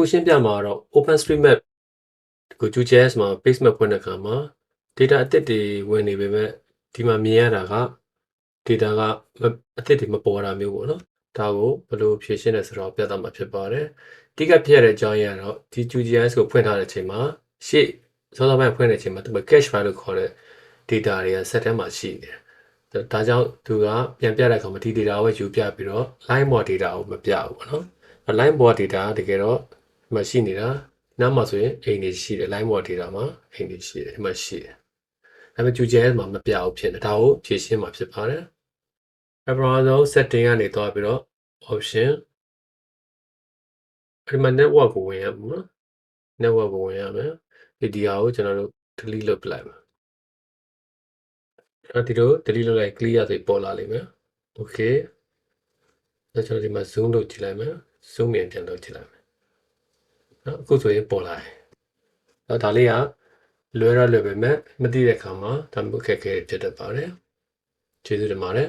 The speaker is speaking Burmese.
အခုရှင်းပြမှာတော့ OpenStreetMap ကို QGIS မှာ page map ဖွင့်တဲ့အခါမှာ data အသစ်တွေဝင်နေပေမဲ့ဒီမှာမြင်ရတာက data ကမအသစ်တွေမပေါ်တာမျိုးပေါ့နော်ဒါကိုဘယ်လိုဖြေရှင်းလဲဆိုတော့ပြသမှာဖြစ်ပါတယ်အဓိကဖြစ်ရတဲ့အကြောင်းရင်းကတော့ဒီ QGIS ကိုဖွင့်ထားတဲ့အချိန်မှာရှေ့စောစောပိုင်းဖွင့်တဲ့အချိန်မှာသူက cache file လို့ခေါ်တဲ့ data တွေက set ထဲမှာရှိနေတယ်ဒါကြောင့်သူကပြန်ပြတဲ့အခါမှာဒီ data ကိုယူပြပြီးတော့ line mod data ကိုမပြဘူးပေါ့နော် line mod data ကတကယ်တော့ဒီ မှာရှိနေတာနားမှာဆိုရင်အိမ်တွေရှိတယ် line mod data မှာအိမ်တွေရှိတယ်ဒီမှာရှိတယ်ဒါပေမဲ့ QGIS မှာမပြဘူးဖြစ်နေဒါကိုဖြည့်ရှင်းမှာဖြစ်ပါတယ်အပထမဆုံး setting ကနေသွားပြီးတော့ option ဒီမှာ network ကိုဝင်ရမှာနော် network ကိုဝင်ရမယ်ဒီဒီဟာကိုကျွန်တော်တို့ delete လုပ်ပလိုက်မယ်အဲ့ဒီလို delete လုပ်လိုက် clear ဆိုပေါ်လာလိမ့်မယ် okay ဒါကျွန်တော်ဒီမှာ zoom လုပ်ကြည့်လိုက်မယ် zoom in ပြန်လုပ်ကြည့်လိုက်မယ် နော်အခုဆိုရင်ပေါ်လာတယ်တော့ဒါလေးကလွယ်ရလွယ်ပေမဲ့မသိတဲ့အခါမှာဒါမျိုးအခက်အခဲတွေဖြစ်တတ်ပါတယ်ကျေးဇူးတင်ပါတယ်